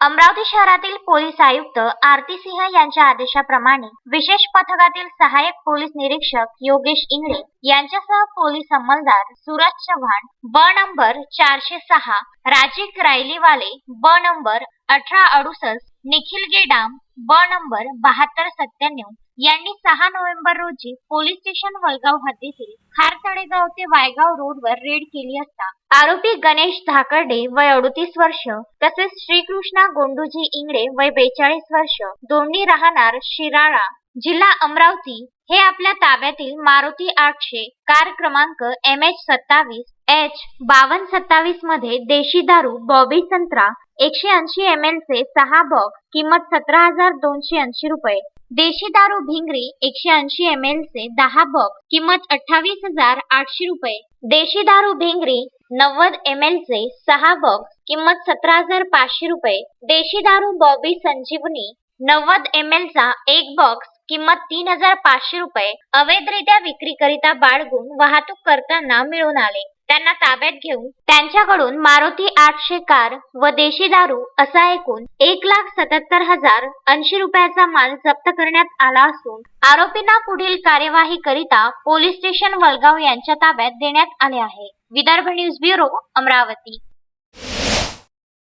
अमरावती शहरातील पोलीस आयुक्त आरती सिंह यांच्या आदेशाप्रमाणे विशेष पथकातील सहाय्यक पोलीस निरीक्षक योगेश इंगळे यांच्यासह पोलीस अंमलदार सूरज चव्हाण ब नंबर चारशे सहा राजीक रायलीवाले ब नंबर अठरा अडुसष्ट निखिल गेडाम ब नंबर बहात्तर सत्त्याण्णव यांनी सहा नोव्हेंबर रोजी पोलीस स्टेशन वलगाव हद्दीतील खार तळेगाव ते वायगाव रोडवर रेड केली असता आरोपी गणेश धाकर्डे वय अडतीस वर्ष तसेच श्रीकृष्णा गोंडूजी इंगडे वय बेचाळीस वर्ष दोन्ही राहणार शिराळा जिल्हा अमरावती हे आपल्या ताब्यातील मारुती आठशे कार क्रमांक एम एच सत्तावीस एच बावन्न सत्तावीसमध्ये देशी दारू बॉबी संत्रा एकशे ऐंशी एम एल चे सहा बॉक्स किंमत सतरा हजार दोनशे ऐंशी रुपये. देशी दारू भिंगरी एकशे ऐंशी एम एल चे दहा बॉक्स किंमत अठ्ठावीस हजार आठशे रुपये. देशी दारू भिंगरी नव्वद एम एल चे सहा बॉक्स किंमत सतरा हजार पाचशे रुपये. देशी दारू बॉबी संजीवनी नव्वद एम एल चा एक बॉक्स किंमत तीन हजार पाचशे रुपये. अवैधरित्या विक्रीकरिता बाळगून वाहतूक करताना मिळून आले. त्यांना ताब्यात घेऊन त्यांच्याकडून मारुती आठशे कार व देशी दारू असा एकूण एक लाख सत्याहत्तर हजार ऐंशी रुपयाचा माल जप्त करण्यात आला असून आरोपींना पुढील कार्यवाही करिता पोलीस स्टेशन वलगाव यांच्या ताब्यात देण्यात आले आहे. Vidarbha news bureau Amravati.